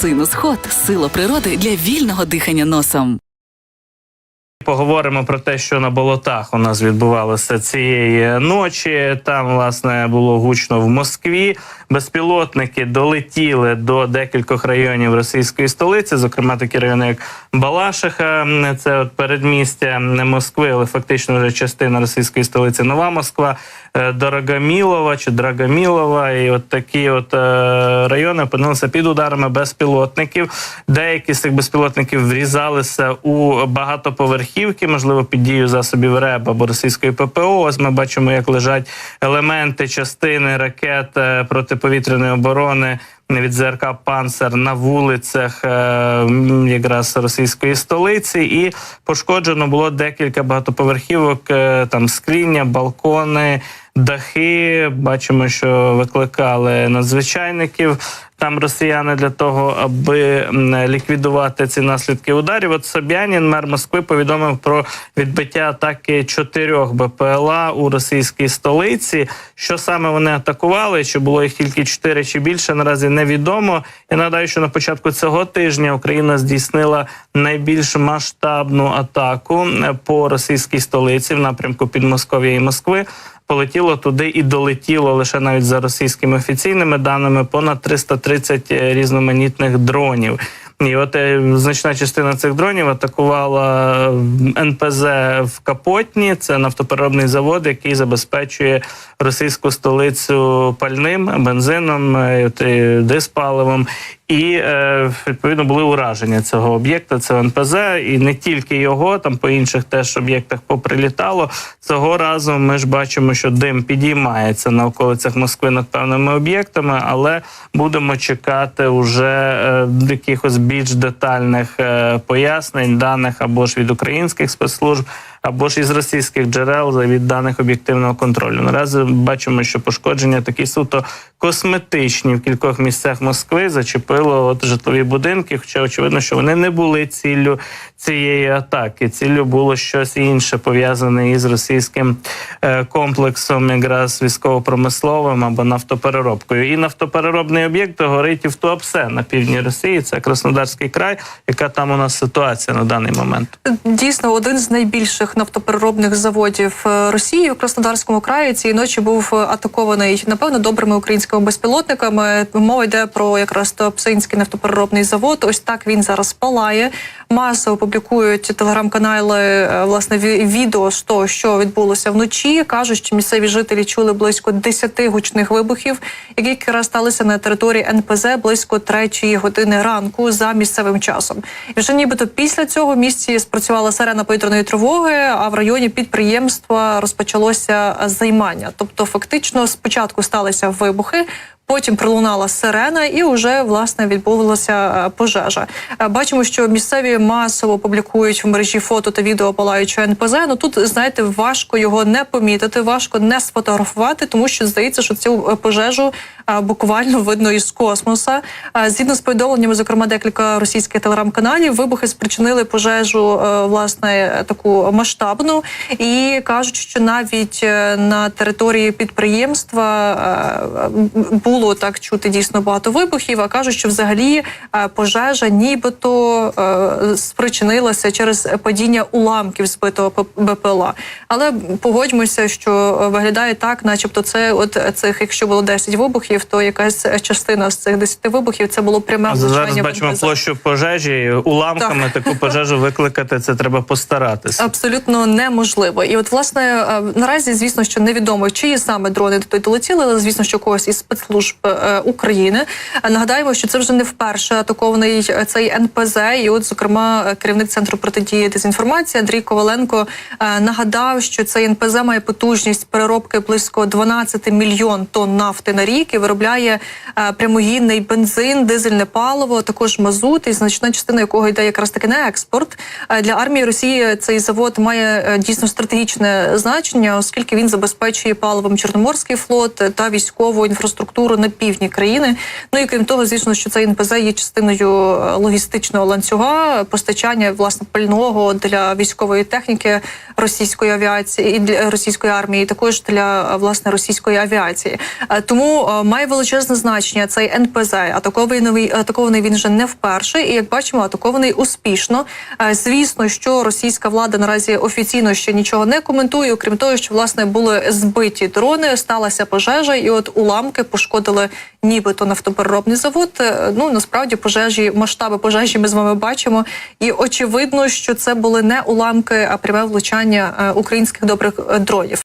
Синус ход сила природи для вільного дихання носом. Поговоримо про те, що на болотах у нас відбувалося цієї ночі. Там власне було гучно в Москві. Безпілотники долетіли до декількох районів російської столиці, зокрема такі райони, як Балашиха, це от передмістя Москви, але фактично вже частина російської столиці Нова Москва, е, Дорогомілова чи Драгомілова. І от такі от е, райони опинилися під ударами безпілотників. Деякі з цих безпілотників врізалися у багатоповерхівки, можливо, під дією засобів РЕБ або російської ППО. Ось ми бачимо, як лежать елементи частини ракет е, протиповітряної оборони. Від ЗРК Панцер на вулицях е, якраз російської столиці, і пошкоджено було декілька багатоповерхівок, е, там скління, балкони, дахи. Бачимо, що викликали надзвичайників. Там росіяни для того, аби ліквідувати ці наслідки ударів. От Собянін, мер Москви, повідомив про відбиття атаки чотирьох БПЛА у російській столиці. Що саме вони атакували? Чи було їх тільки чотири чи більше? Наразі невідомо. Я нагадаю, що на початку цього тижня Україна здійснила найбільш масштабну атаку по російській столиці в напрямку Підмосков'я і Москви. Полетіло туди і долетіло лише навіть за російськими офіційними даними понад 330 різноманітних дронів. І от е, значна частина цих дронів атакувала е, НПЗ в Капотні. Це нафтопереробний завод, який забезпечує російську столицю пальним, бензином, е, диспаливом. І е, відповідно були ураження цього об'єкта. Це НПЗ, і не тільки його, там по інших теж об'єктах поприлітало. Цього разу ми ж бачимо, що дим підіймається на околицях Москви над певними об'єктами, але будемо чекати уже е, якихось більш детальних е, пояснень, даних або ж від українських спецслужб. Або ж із російських джерел від даних об'єктивного контролю. Наразі бачимо, що пошкодження такі суто косметичні в кількох місцях Москви зачепило от житлові будинки. Хоча очевидно, що вони не були ціллю цієї атаки. Ціллю було щось інше пов'язане із російським е, комплексом, якраз військово-промисловим або нафтопереробкою. І нафтопереробний об'єкт горить і в Туапсе на півдні Росії. Це Краснодарський край. Яка там у нас ситуація на даний момент? Дійсно, один з найбільших нафтопереробних заводів е, Росії в Краснодарському краї цієї ночі був е, атакований напевно добрими українськими безпілотниками. Мова йде про якраз Туапсинський нафтопереробний завод. Ось так він зараз палає. Масово публікують телеграм-канали е, власне ві- відео з того, що відбулося вночі. кажуть, що місцеві жителі чули близько 10 гучних вибухів, які якраз сталися на території НПЗ близько 3 години ранку за місцевим часом. І вже нібито після цього в місті спрацювала сирена повітряної тривоги, а в районі підприємства розпочалося займання. Тобто, фактично, спочатку сталися вибухи. Потім пролунала сирена, і вже власне відбулася е, пожежа. Е, Бачимо, що місцеві масово публікують в мережі фото та відео палаючого НПЗ. Ну тут знаєте, важко його не помітити, важко не сфотографувати, тому що здається, що цю е, пожежу буквально видно із космоса. Згідно з повідомленнями, зокрема декілька російських телеграм-каналів, вибухи спричинили пожежу власне таку масштабну, і кажуть, що навіть на території підприємства е, було так чути дійсно багато вибухів. А кажуть, що взагалі е, пожежа нібито е, спричинилася через падіння уламків збитого БПЛА. Але погодьмося, що виглядає так, начебто, це от цих, якщо було 10 вибухів, то якась частина з цих 10 вибухів це було пряме Зараз бачимо площу пожежі. Уламками таку пожежу викликати це треба постаратися. Абсолютно неможливо. І от власне е, наразі, звісно, що невідомо, чиї саме дрони туди долетіли, але звісно, що когось із спецслужб е, України. Е, Нагадаємо, що це вже не вперше атакований е, цей НПЗ. І, от, зокрема, е, керівник центру протидії дезінформації Андрій Коваленко е, нагадав, що цей НПЗ має потужність переробки близько 12 мільйон тонн нафти на рік і виробляє е, прямогінний бензин, дизельне паливо, також мазут, і значна частина якого йде якраз таки на експорт. Е, Для армії Росії цей завод має е, дійсно стратегічне значення, оскільки він забезпечує паливом Чорноморський флот та військову інфраструктуру інфраструктуру на півдні країни. Ну і крім того, звісно, що цей НПЗ є частиною е, логістичного ланцюга постачання власне пального для військової техніки російської авіації і для російської армії, і також для е, власне російської авіації. Е, Тому має величезне значення цей НПЗ. Атакований атакований він вже не вперше, і як бачимо, атакований успішно. Звісно, що російська влада наразі офіційно ще нічого не коментує, окрім того, що власне були збиті дрони, сталася пожежа, і от уламки пошкодили нібито нафтопереробний завод. Е, Ну насправді пожежі, масштаби пожежі ми з вами бачимо, і очевидно, що це були не уламки, а пряме влучання е, українських добрих е, дронів.